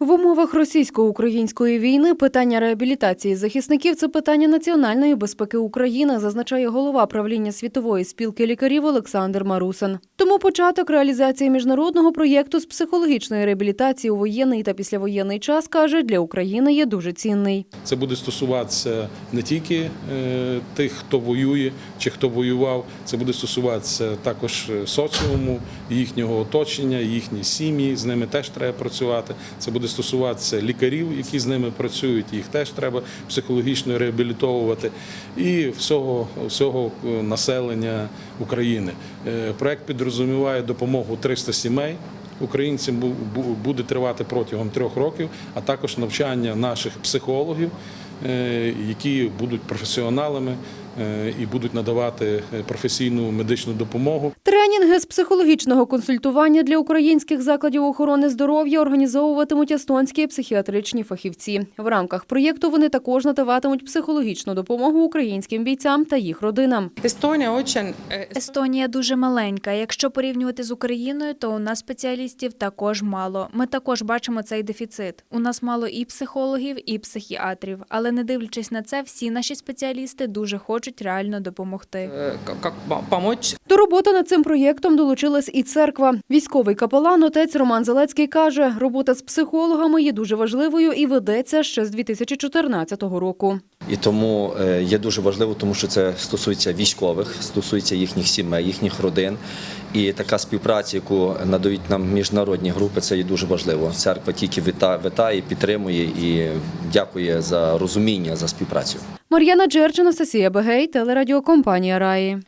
В умовах російсько-української війни питання реабілітації захисників це питання національної безпеки України, зазначає голова правління світової спілки лікарів Олександр Марусин. Тому початок реалізації міжнародного проєкту з психологічної реабілітації у воєнний та післявоєнний час каже для України є дуже цінний. Це буде стосуватися не тільки е, тих, хто воює чи хто воював, це буде стосуватися також е, соціуму, їхнього оточення, їхні сім'ї. З ними теж треба працювати. Це буде стосуватися лікарів, які з ними працюють. Їх теж треба психологічно реабілітовувати, і всього, всього е, населення України. Е, Проект підрозуміває допомогу 300 сімей. Українцям бу- бу- буде тривати протягом трьох років, а також навчання наших психологів, е, які будуть професіоналами і будуть надавати е, професійну медичну допомогу. Тренінги з психологічного консультування для українських закладів охорони здоров'я організовуватимуть естонські психіатричні фахівці. В рамках проєкту вони також надаватимуть психологічну допомогу українським бійцям та їх родинам. Э, Естонія дуже маленька. Якщо порівнювати з Україною, то у нас спеціалістів також мало. Ми також бачимо цей дефіцит. У нас мало і психологів, і психіатрів. Але не дивлячись на це, всі наші спеціалісти дуже хочуть реально допомогти. помочь До роботи над цим проєктом долучилась і церква. Військовий капелан отець Роман Зелецький каже, робота з психологами є дуже важливою і ведеться ще з 2014 року. І тому е, є дуже важливо, тому що це стосується військових, стосується їхніх сімей, їхніх родин. І така співпраця, яку надають нам міжнародні групи, це є дуже важливо. Церква тільки вита- вітає, підтримує і дякує за розуміння за співпрацю. Мар'яна Джерчина, Сесія Бегей, телерадіокомпанія Раї.